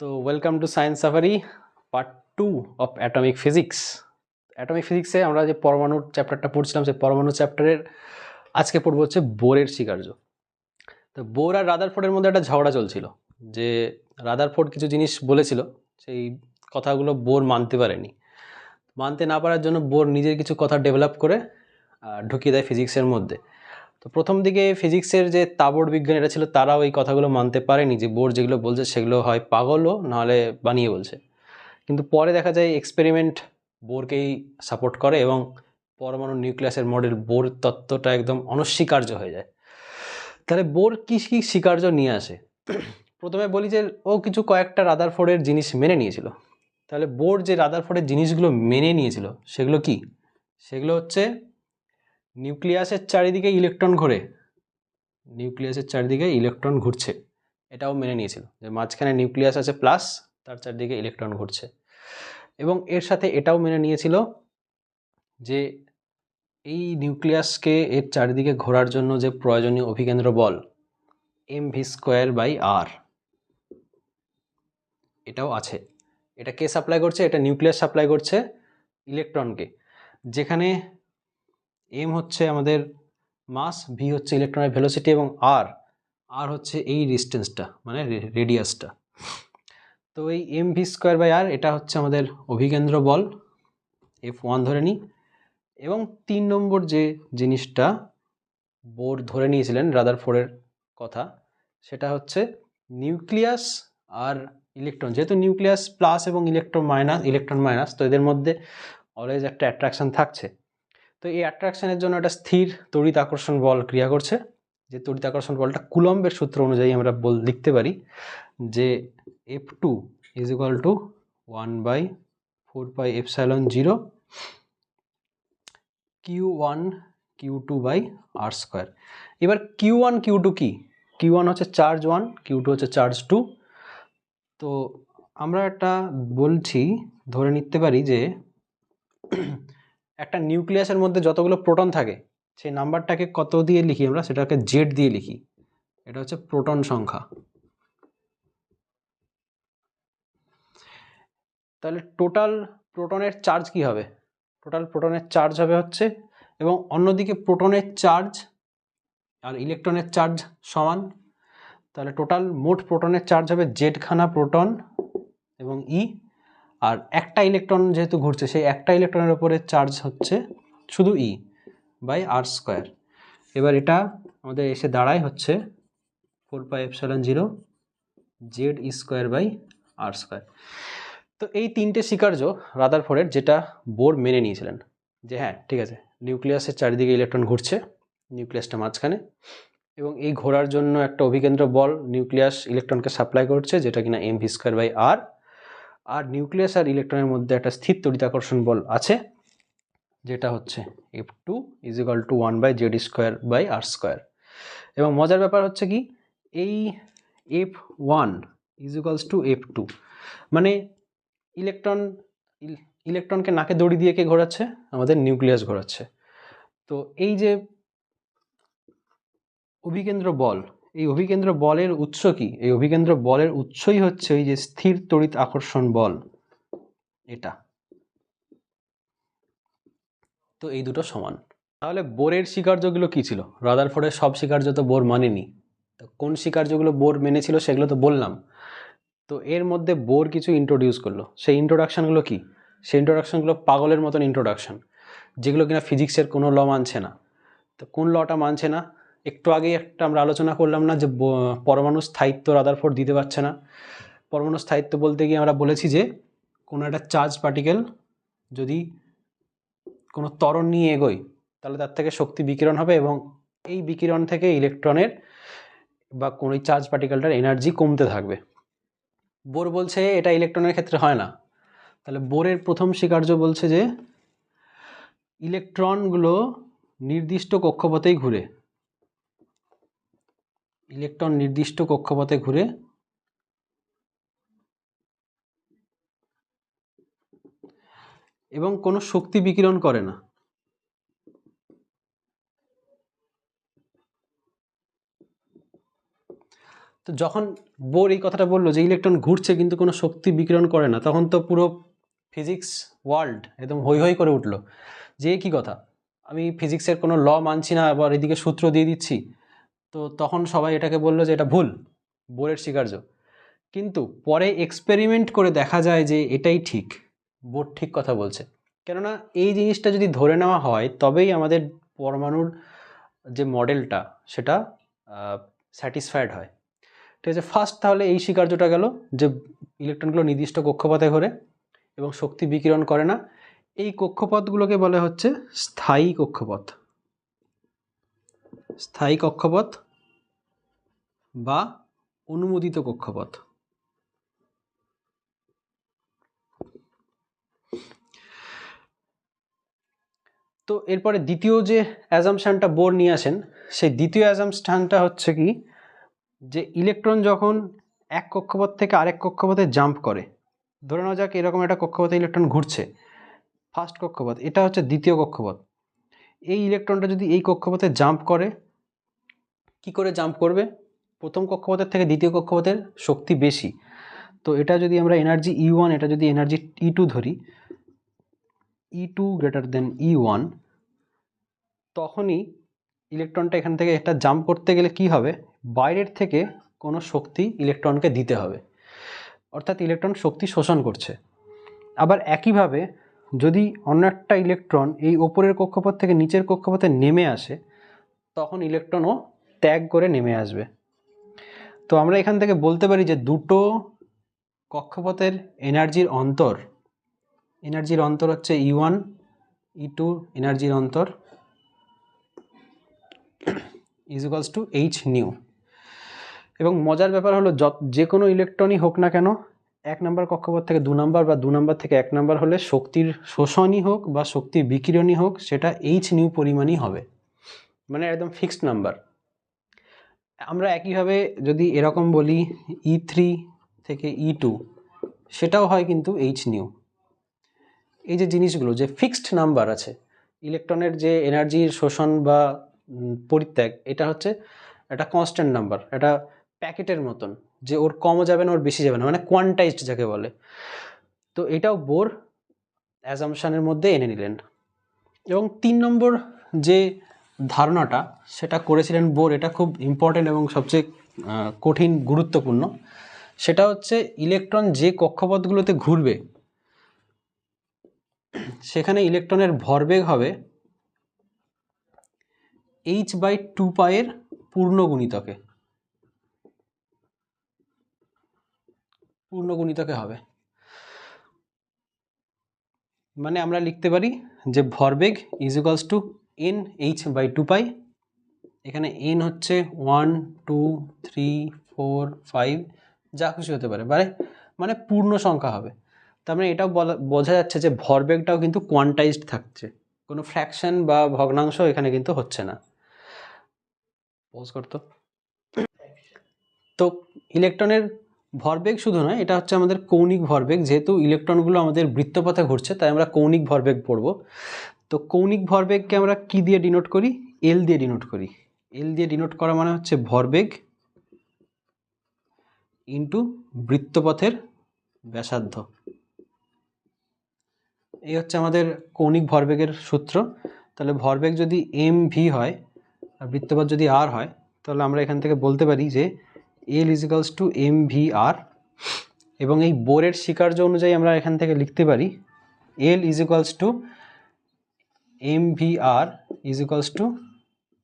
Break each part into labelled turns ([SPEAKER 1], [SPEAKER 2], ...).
[SPEAKER 1] তো welcome to science safari part two of atomic physics atomic ফিজিক্সে আমরা যে পরমাণুর চ্যাপ্টারটা পড়ছিলাম, সেই পরমাণু চ্যাপ্টারের আজকে পড়ব হচ্ছে বোরের স্বীকার্য তো বোর আর রাদারফোর্ডের মধ্যে একটা ঝগড়া চলছিল, যে রাদারফোর্ড কিছু জিনিস বলেছিল, সেই কথাগুলো বোর মানতে পারেনি। মানতে না পারার জন্য বোর নিজের কিছু কথা ডেভেলপ করে ঢুকিয়ে দেয় ফিজিক্সের মধ্যে। প্রথম দিকে ফিজিক্সের যে তাবড় বিজ্ঞানীরা ছিল, তারাও এই কথাগুলো মানতে পারেনি যে বোর যেগুলো বলছে সেগুলো হয় পাগলও, নাহলে বানিয়ে বলছে। কিন্তু পরে দেখা যায় এক্সপেরিমেন্ট বোরকেই সাপোর্ট করে এবং পরমাণু নিউক্লিয়াসের মডেল বোর তত্ত্বটা একদম অনস্বীকার্য হয়ে যায়। তাহলে বোর কী কী স্বীকার্য নিয়ে আসে? প্রথমে বলি যে ও কিছু কয়েকটা রাদারফোর্ডের জিনিস মেনে নিয়েছিল। তাহলে বোর যে রাদারফোর্ডের জিনিসগুলো মেনে নিয়েছিল, সেগুলো কি? সেগুলো হচ্ছে নিউক্লিয়াসের চারিদিকে ইলেকট্রন ঘোরে। নিউক্লিয়াসের চারিদিকে ইলেকট্রন ঘুরছে। এটাও মেনে নিয়েছিল যে মাঝখানে নিউক্লিয়াস আছে প্লাস, তার চারদিকে ইলেকট্রন ঘুরছে। এবং এর সাথে এটাও মেনে নিয়েছিল যে এই নিউক্লিয়াসকে এর চারিদিকে ঘোরার জন্য যে প্রয়োজনীয় অভিকেন্দ্র বল M V square by R এটাও আছে। এটা কে সাপ্লাই করছে? এটা নিউক্লিয়াস সাপ্লাই করছে ইলেকট্রনকে। যেখানে এম হচ্ছে আমাদের মাস, ভি হচ্ছে ইলেকট্রনের ভেলোসিটি এবং আর আর হচ্ছে এই ডিস্টেন্সটা মানে রেডিয়াসটা। তো এই M V square by R, এটা হচ্ছে আমাদের অভিকেন্দ্র বল, এফ ওয়ান ধরে নিই। এবং তিন নম্বর যে জিনিসটা বোর ধরে নিয়েছিলেন রাদার ফোরের কথা, সেটা হচ্ছে নিউক্লিয়াস আর ইলেকট্রন। যেহেতু নিউক্লিয়াস প্লাস এবং ইলেকট্রন মাইনাস ইলেকট্রন মাইনাস, তো এদের মধ্যে অলওয়েজ একটা অ্যাট্রাকশন থাকছে। তো এই অ্যাট্রাকশনের জন্য একটা স্থির তড়িৎ আকর্ষণ বল ক্রিয়া করছে। যে তড়িৎ আকর্ষণ বলটা কুলম্বের সূত্র অনুযায়ী আমরা বল লিখতে পারি যে F two is equal to one by four by epsilon zero Q one Q two by R square এবার কিউ ওয়ান কিউ টু কী? কিউ ওয়ান হচ্ছে চার্জ ওয়ান কিউ টু হচ্ছে চার্জ টু তো আমরা একটা বলছি, ধরে নিতে পারি যে একটা নিউক্লিয়াসের মধ্যে যতগুলো প্রোটন থাকে, সেই নাম্বারটাকে কত দিয়ে লিখি আমরা? সেটাকে জেড দিয়ে লিখি। এটা হচ্ছে প্রোটন সংখ্যা। তাহলে টোটাল প্রোটনের চার্জ কি হবে? টোটাল প্রোটনের চার্জ হবে হচ্ছে, এবং অন্যদিকে প্রোটনের চার্জ আর ইলেকট্রনের চার্জ সমান। তাহলে টোটাল মোট প্রোটনের চার্জ হবে জেডখানা প্রোটন এবং ই আর একটা ইলেকট্রন যেহেতু ঘুরছে, সেই একটা ইলেকট্রনের ওপরে চার্জ হচ্ছে শুধু ই বাই আর স্কোয়ার এবার এটা আমাদের এসে দাঁড়ায় হচ্ছে four by epsilon zero Z E square by R square তো এই তিনটে স্বীকার্য রাদারফোর্ডের যেটা বোর মেনে নিয়েছিলেন যে হ্যাঁ ঠিক আছে নিউক্লিয়াসের চারিদিকে ইলেকট্রন ঘুরছে নিউক্লিয়াসটা মাঝখানে এবং এই ঘোরার জন্য একটা অভিকেন্দ্র বল নিউক্লিয়াস ইলেকট্রনকে সাপ্লাই করছে, যেটা কিনা M V square by R R nucleus আর ইলেকট্রনের মধ্যে একটা স্থির তড়িতাকর্ষণ বল আছে, যেটা হচ্ছে F two is equal to one by Z square by R square এবং মজার ব্যাপার হচ্ছে কি, এই F one is equals to F two মানে ইলেকট্রন ইলেকট্রনকে নাকে দড়ি দিয়ে কে ঘোরাচ্ছে? আমাদের নিউক্লিয়াস ঘোরাচ্ছে। তো এই যে অভিকেন্দ্র বল এই অভিকেন্দ্র বলের উৎস কি? এই অভিকেন্দ্র বলের উৎসই হচ্ছে এই যে স্থির তড়িৎ আকর্ষণ বল। এটা। তো এই দুটো সমান। তাহলে বোরের স্বীকার্যগুলো কি ছিল? রাদারফোর্ডের সব স্বীকার্য তো বোর মানেনি। তো কোন স্বীকার্যগুলো বোর মেনেছিল সেগুলো তো বললাম। তো এর মধ্যে বোর কিছু ইন্ট্রোডিউস করল। সেই ইন্ট্রোডাকশানগুলো কি? সেই ইন্ট্রোডাকশানগুলো পাগলের মতন ইন্ট্রোডাকশান যেগুলো কিনা ফিজিক্সের কোনো ল মানছে না। তো কোন লটা মানছে না? একটু আগেই একটা আমরা আলোচনা করলাম না যে পরমাণু স্থায়িত্ব রাদারফোর্ড দিতে পারছে না। পরমাণু স্থায়িত্ব বলতে গিয়ে আমরা বলেছি যে কোনো একটা চার্জ পার্টিকেল যদি কোনো ত্বরণ নিয়ে এগোয়, তাহলে তার থেকে শক্তি বিকিরণ হবে এবং এই বিকিরণ থেকে ইলেকট্রনের বা কোনো চার্জ পার্টিকেলটার এনার্জি কমতে থাকবে। বোর বলছে এটা ইলেকট্রনের ক্ষেত্রে হয় না। তাহলে বোরের প্রথম স্বীকার্য বলছে যে ইলেকট্রনগুলো নির্দিষ্ট কক্ষপথেই ঘুরে। ইলেকট্রন নির্দিষ্ট কক্ষপথে ঘুরে এবং কোনো শক্তি বিকিরণ করে না। তো যখন বোর এই কথাটা বলল যে ইলেকট্রন ঘুরছে কিন্তু কোনো শক্তি বিকিরণ করে না, তখন তো পুরো ফিজিক্স ওয়ার্ল্ড একদম হৈ হৈ করে উঠল। যে কি কথা? আমি ফিজিক্সের কোনো ল মানছি না, আবার এদিকে সূত্র দিয়ে দিচ্ছি। তো তখন সবাই এটাকে বলল যে এটা ভুল, বোরের স্বীকার্য। কিন্তু পরে এক্সপেরিমেন্ট করে দেখা যায় যে এটাই ঠিক, বোর ঠিক কথা বলছে। কেননা এই জিনিসটা যদি ধরে নেওয়া হয়, তবেই আমাদের পরমাণুর যে মডেলটা, সেটা স্যাটিসফাইড হয়। ঠিক আছে ফার্স্ট তাহলে এই স্বীকার্যটা গেল যে ইলেকট্রনগুলো নির্দিষ্ট কক্ষপথে ঘোরে এবং শক্তি বিকিরণ করে না। এই কক্ষপথগুলোকে বলা হচ্ছে স্থায়ী কক্ষপথ। স্থায়ী কক্ষপথ বা অনুমোদিত কক্ষপথ। তো এরপরে দ্বিতীয় যে অ্যাজামশানটা বোর নিয়ে আসেন, সেই দ্বিতীয় অ্যাজামশানটা হচ্ছে কি, যে ইলেকট্রন যখন এক কক্ষপথ থেকে আরেক কক্ষপথে জাম্প করে, ধরে নেওয়া যাক এরকম একটা কক্ষপথে ইলেকট্রন ঘুরছে, ফার্স্ট কক্ষপথ, এটা হচ্ছে দ্বিতীয় কক্ষপথ। এই ইলেকট্রনটা যদি এই কক্ষপথে জাম্প করে কি করে জাম্প করবে? প্রথম কক্ষপথের থেকে দ্বিতীয় কক্ষপথের শক্তি বেশি। তো এটা যদি আমরা এনার্জি ই ওয়ান এটা যদি এনার্জি ই টু ধরি E two greater than E one তখনই ইলেকট্রনটা এখান থেকে এটা জাম্প করতে গেলে কি হবে? বাইরের থেকে কোনো শক্তি ইলেকট্রনকে দিতে হবে। অর্থাৎ ইলেকট্রন শক্তি শোষণ করছে। আবার একইভাবে যদি অন্য একটা ইলেকট্রন এই ওপরের কক্ষপথ থেকে নিচের কক্ষপথে নেমে আসে, তখন ইলেকট্রনও ত্যাগ করে নেমে আসবে। তো আমরা এখান থেকে বলতে পারি যে দুটো কক্ষপথের এনার্জির অন্তর এনার্জির অন্তর হচ্ছে ই ওয়ান ই টু এনার্জির অন্তর ইজিক্যালস টু এইচ নিউ এবং মজার ব্যাপার হলো যত, যে কোনো ইলেকট্রনই হোক না কেন, এক নম্বর কক্ষপথ থেকে দু নম্বর বা দু নম্বর থেকে এক নম্বর হলে শক্তির শোষণই হোক বা শক্তির বিকিরণই হোক, সেটা এইচ নিউ পরিমাণই হবে। মানে একদম ফিক্সড নাম্বার আমরা একইভাবে যদি এরকম বলি ই থ্রি থেকে ই টু সেটাও হয় কিন্তু এইচ নিউ এই যে জিনিসগুলো, যে ফিক্সড নাম্বার আছে ইলেকট্রনের যে এনার্জির শোষণ বা পরিত্যাগ, এটা হচ্ছে একটা কনস্ট্যান্ট নাম্বার এটা প্যাকেটের মতন, যে ওর কমও যাবে না, ওর বেশি যাবে না মানে কোয়ান্টাইজড যাকে বলে। তো এটাও বোর অ্যাজামশানের মধ্যে এনে নিলেন। এবং তিন নম্বর যে ধারণাটা, সেটা করেছিলেন বোর, এটা খুব ইম্পর্টেন্ট এবং সবচেয়ে কঠিন, গুরুত্বপূর্ণ। সেটা হচ্ছে ইলেকট্রন যে কক্ষপথগুলোতে ঘুরবে, সেখানে ইলেকট্রনের ভরবেগ হবে এইচ বাই টু পায়ের পূর্ণ গুণিতকে পূর্ণ গুণিতকে হবে। মানে আমরা লিখতে পারি যে ভরবেগ is equals to N H by two pi এখানে এন হচ্ছে one two three four five যা খুশি হতে পারে। মানে মানে পূর্ণ সংখ্যা হবে। তার মানে এটাও বলা, বোঝা যাচ্ছে যে ভরবেগটাও কিন্তু কোয়ান্টাইজড থাকছে। কোনো ফ্র্যাকশন বা ভগ্নাংশ এখানে কিন্তু হচ্ছে না। পজ করতো। তো ইলেকট্রনের ভরবেগ শুধু নয়, এটা হচ্ছে আমাদের কৌণিক ভরবেগ। যেহেতু ইলেকট্রনগুলো আমাদের বৃত্তপথে ঘুরছে, তাই আমরা কৌণিক ভরবেগ পড়ব। তো কৌণিক ভরবেগকে আমরা কি দিয়ে ডিনোট করি? এল দিয়ে ডিনোট করি। এল দিয়ে ডিনোট করা মানে হচ্ছে ভরবেগ ইন্টু বৃত্তপথের ব্যাসার্ধ। এই হচ্ছে আমাদের কৌণিক ভরবেগের সূত্র। তাহলে ভরবেগ যদি এম ভি হয় আর বৃত্তপথ যদি আর হয়, তাহলে আমরা এখান থেকে বলতে পারি যে L is equals to M V R এবং এই বোরের স্বীকার্য অনুযায়ী আমরা এখান থেকে লিখতে পারি L is equals to M V R is equals to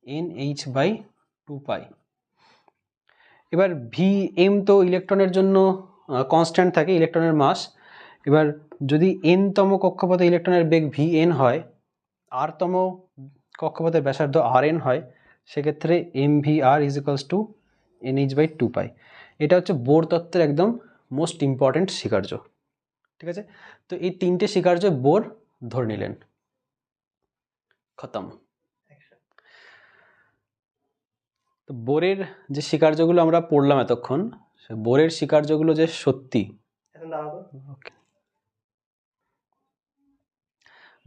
[SPEAKER 1] N H by two pi এবার ভি এম তো ইলেকট্রনের জন্য কনস্ট্যান্ট থাকে ইলেকট্রনের মাস এবার যদি এনতম কক্ষপথে ইলেকট্রনের বেগ ভি এন হয় আরতম কক্ষপথের ব্যাসার্ধ আর এন হয়, সেক্ষেত্রে M V R is equals to N H by two pi এটা হচ্ছে বোর তত্ত্বের একদম মোস্ট ইম্পর্ট্যান্ট স্বীকার্য ঠিক আছে? তো এই তিনটে স্বীকার্য বোর ধরে নিলেন। খতম। তো বোরের যে স্বীকার্যগুলো আমরা পড়লাম এতক্ষণ সে বোরের স্বীকার্যগুলো যে সত্যি.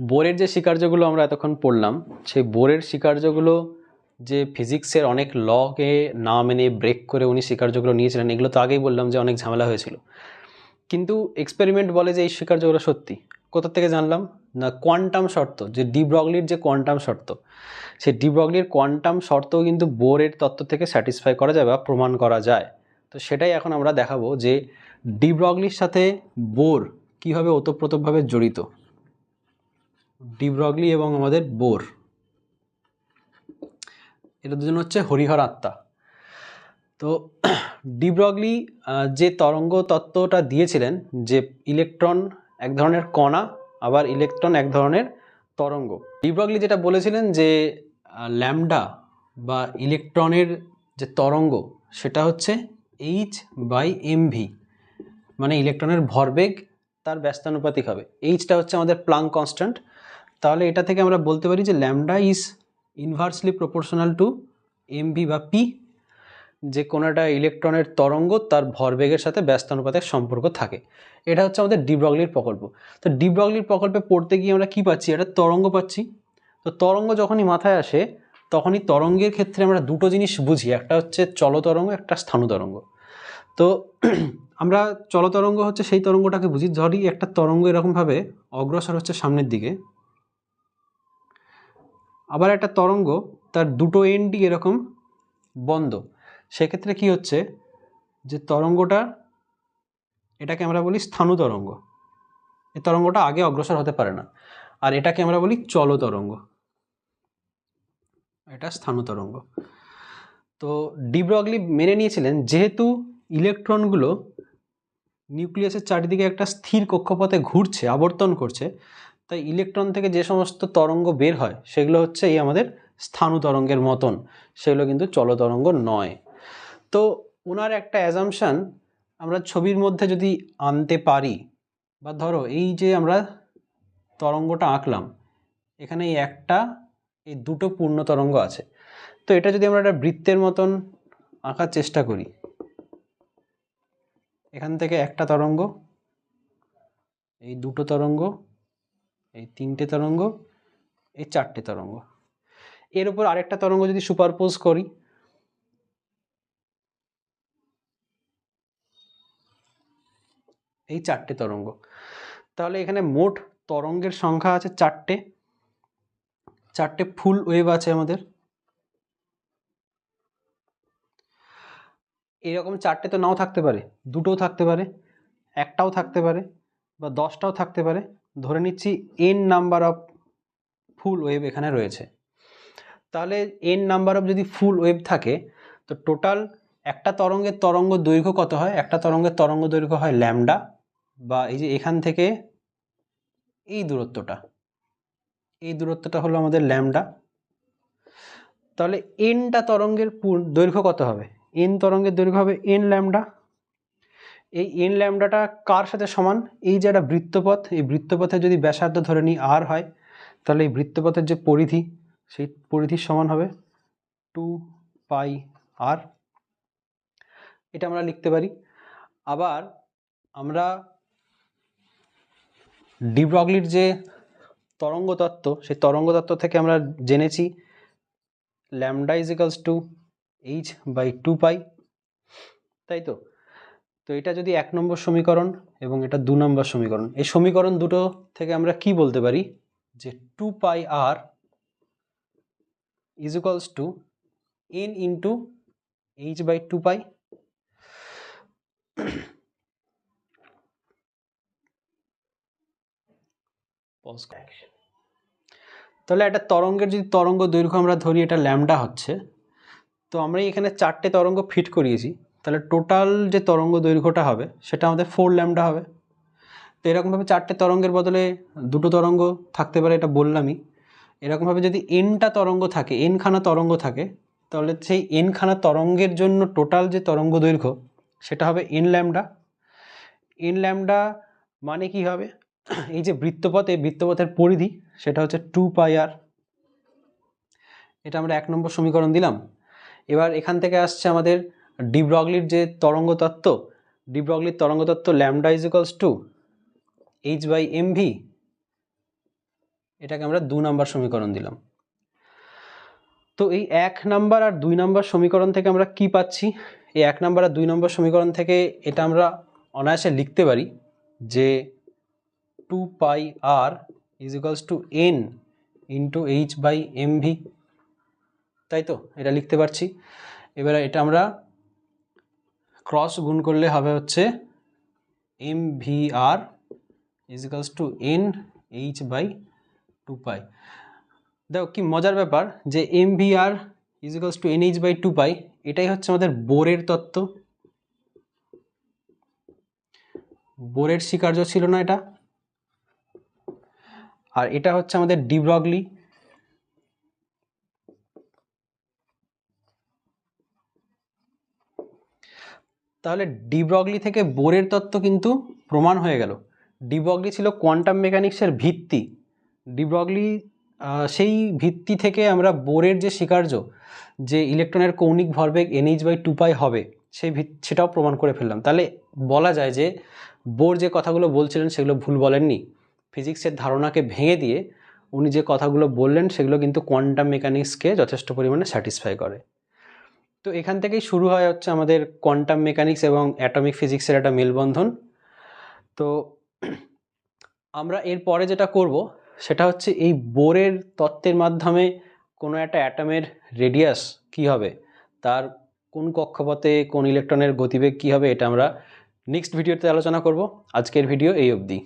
[SPEAKER 1] বোরের যে স্বীকার্যগুলো আমরা এতক্ষণ পড়লাম সেই বোরের স্বীকার্যগুলো যে ফিজিক্সের অনেক লকে না মেনে ব্রেক করে উনি স্বীকার্যগুলো নিয়েছিলেন এগুলো তো আগেই বললাম যে অনেক ঝামেলা হয়েছিল। কিন্তু এক্সপেরিমেন্ট বলে যে এই স্বীকার্যগুলো সত্যি। কোথা থেকে জানলাম? না কোয়ান্টাম শর্ত, যে ডি ব্রগলির যে কোয়ান্টাম শর্ত, সেই ডি ব্রগলির কোয়ান্টাম শর্তও কিন্তু বোরের তত্ত্ব থেকে স্যাটিসফাই করা যায় বা প্রমাণ করা যায়। তো সেটাই এখন আমরা দেখাবো যে ডি ব্রগলির সাথে বোর কীভাবে ওতপ্রোতভাবে জড়িত। ডি ব্রগলি এবং আমাদের বোর। এটা দুজন হচ্ছে হরিহর আত্মা। তো ডিব্রগলি যে তরঙ্গ তত্ত্বটা দিয়েছিলেন, যে ইলেকট্রন এক ধরনের কণা আবার ইলেকট্রন এক ধরনের তরঙ্গ। ডিব্রগলি যেটা বলেছিলেন যে ল্যামডা বা ইলেকট্রনের যে তরঙ্গ, সেটা হচ্ছে এইচ বাই এমভি মানে ইলেকট্রনের ভরবেগ তার ব্যস্তানুপাতিক হবে। এইচটা হচ্ছে আমাদের প্লাং কনস্ট্যান্ট তাহলে এটা থেকে আমরা বলতে পারি যে lambda is inversely proportional to M V বা পি যে কোনো একটা ইলেকট্রনের তরঙ্গ তার ভরবেগের সাথে ব্যস্তানুপাতের সম্পর্ক থাকে। এটা হচ্ছে আমাদের ডিব্রগলির প্রকল্প। তো ডিব্রগলির প্রকল্পে পড়তে গিয়ে আমরা কী পাচ্ছি? একটা তরঙ্গ পাচ্ছি। তো তরঙ্গ যখনই মাথায় আসে, তখনই তরঙ্গের ক্ষেত্রে আমরা দুটো জিনিস বুঝি। একটা হচ্ছে চলতরঙ্গ, একটা স্থানু তরঙ্গ তো আমরা চলতরঙ্গ হচ্ছে সেই তরঙ্গটাকে বুঝি, ধরি একটা তরঙ্গ এরকমভাবে, অগ্রসর হচ্ছে সামনের দিকে। আবার একটা তরঙ্গ, তার দুটো এন্ডই এরকম বন্ধ। সেক্ষেত্রে কি হচ্ছে? যে তরঙ্গটা, এটাকে আমরা বলি স্থানু তরঙ্গ। এই তরঙ্গটা আগে অগ্রসর হতে পারে না। আর এটাকে আমরা বলি চল তরঙ্গ। এটা স্থানু তরঙ্গ। তো ডিব্রগলি মেনে নিয়েছিলেন, যেহেতু ইলেকট্রনগুলো নিউক্লিয়াসের চারিদিকে একটা স্থির কক্ষপথে ঘুরছে, আবর্তন করছে, তাই ইলেকট্রন থেকে যে সমস্ত তরঙ্গ বের হয়, সেগুলো হচ্ছে এই আমাদের স্থানু তরঙ্গের মতন। সেগুলো কিন্তু চলতরঙ্গ নয়। তো ওনার একটা অ্যাজামশান আমরা ছবির মধ্যে যদি আনতে পারি, বা ধরো এই যে আমরা তরঙ্গটা আঁকলাম, এখানে এই একটা, এই দুটো পূর্ণ তরঙ্গ আছে। তো এটা যদি আমরা একটা বৃত্তের মতন আঁকার চেষ্টা করি, এখান থেকে একটা তরঙ্গ, এই দুটো তরঙ্গ, এই তিনটে তরঙ্গ, এই চারটে তরঙ্গ। এর উপর আরেকটা তরঙ্গ যদি সুপারপোজ করি এই চারটে তরঙ্গ। তাহলে এখানে মোট তরঙ্গের সংখ্যা আছে চারটে। চারটে ফুল ওয়েভ আছে আমাদের। এরকম চারটে তো নাও থাকতে পারে, দুটোও থাকতে পারে, একটাও থাকতে পারে বা দশটাও থাকতে পারে। ধরে নিচ্ছি N number of full wave এখানে রয়েছে। তাহলে এন নাম্বার অফ যদি ফুল ওয়েভ থাকে, তো টোটাল একটা তরঙ্গের তরঙ্গ দৈর্ঘ্য কত হয়? একটা তরঙ্গের তরঙ্গ দৈর্ঘ্য হয় ল্যামডা। বা এই যে এখান থেকে এই দূরত্বটা এই দূরত্বটা হলো আমাদের ল্যামডা। তাহলে এনটা তরঙ্গের দৈর্ঘ্য কত হবে? এন তরঙ্গের দৈর্ঘ্য হবে এন ল্যামডা। এই এন ল্যামডাটা কার সাথে সমান? এই যে একটা বৃত্তপথ, এই বৃত্তপথে যদি ব্যাসার্ধ ধরে নিই আর হয়, তাহলে এই বৃত্তপথের যে পরিধি, সেই পরিধির সমান হবে টু পাই আর এটা আমরা লিখতে পারি। আবার আমরা ডিব্রগলির যে তরঙ্গ তত্ত্ব সেই তরঙ্গ তত্ত্ব থেকে আমরা জেনেছি lambda is equals to H by two pi তাই তো? তো এটা যদি এক নম্বর সমীকরণ এবং এটা দু নম্বর সমীকরণ, এই সমীকরণ দুটো থেকে আমরা কি বলতে পারি? যে two pi R is equals to N into H by two pi তাহলে একটা তরঙ্গের যদি তরঙ্গ দৈর্ঘ্য আমরা ধরি এটা ল্যামডা হচ্ছে তো আমরা এখানে চারটে তরঙ্গ ফিট করিয়েছি। তাহলে টোটাল যে তরঙ্গ দৈর্ঘ্যটা হবে সেটা আমাদের ফোর ল্যামডা হবে। তো এরকমভাবে চারটে তরঙ্গের বদলে দুটো তরঙ্গ থাকতে পারে এটা বললামই। এরকমভাবে যদি এনটা তরঙ্গ থাকে এনখানা তরঙ্গ থাকে তাহলে সেই এনখানা তরঙ্গের জন্য টোটাল যে তরঙ্গ দৈর্ঘ্য সেটা হবে এন ল্যামডা এন ল্যামডা মানে কি হবে? এই যে বৃত্তপথ এই বৃত্তপথের পরিধি, সেটা হচ্ছে টু পাই আর এটা আমরা এক নম্বর সমীকরণ দিলাম। এবার এখান থেকে আসছে আমাদের ডিব্রগলির যে তরঙ্গ তত্ত্ব ডিব্রগলির তরঙ্গ তত্ত্ব lambda is equals to H by M V এটাকে আমরা দু নম্বর সমীকরণ দিলাম। তো এই এক নাম্বার আর দুই নাম্বার সমীকরণ থেকে আমরা কি পাচ্ছি? এই এক নাম্বার আর দুই নম্বর সমীকরণ থেকে এটা আমরা অনায়াসে লিখতে পারি যে two pi R is equals to N into H by M V তাই তো এটা লিখতে পারছি। এবারে এটা আমরা ক্রস গুণ করলে হবে হচ্ছে M V R is equals to N H by two pi দেখো কি মজার ব্যাপার যে M V R is equals to N H by two pi এটাই হচ্ছে আমাদের বোরের তত্ত্ব। বোরের স্বীকার্য ছিল না এটা। আর এটা হচ্ছে আমাদের ডিব্রগলি তাহলে ডিব্রগলি থেকে বোরের তত্ত্ব কিন্তু প্রমাণ হয়ে গেল। ডিব্রগলি ছিল কোয়ান্টাম মেকানিক্সের ভিত্তি। ডিব্রগলি সেই ভিত্তি থেকে আমরা বোরের যে স্বীকার্য, যে ইলেকট্রনের কৌণিক ভরবেগ এনএইচ বাই টু পাই হবে, সেই সেটাও প্রমাণ করে ফেললাম। তাহলে বলা যায় যে বোর যে কথাগুলো বলছিলেন সেগুলো ভুল বলেননি। ফিজিক্সের ধারণাকে ভেঙে দিয়ে উনি যে কথাগুলো বললেন, সেগুলো কিন্তু কোয়ান্টাম মেকানিক্সকে যথেষ্ট পরিমাণে স্যাটিসফাই করে। তো এখান থেকেই শুরু হয় হচ্ছে আমাদের কোয়ান্টাম মেকানিক্স এবং অ্যাটমিক ফিজিক্সের একটা মেলবন্ধন। তো আমরা এর পরে যেটা করব, সেটা হচ্ছে এই বোরের তত্ত্বের মাধ্যমে কোনো একটা অ্যাটমের রেডিয়াস কি হবে, তার কোন কক্ষপথে কোন ইলেকট্রনের গতিবেগ কি হবে, এটা আমরা নেক্সট ভিডিওতে আলোচনা করব। আজকের ভিডিও এই অবধি।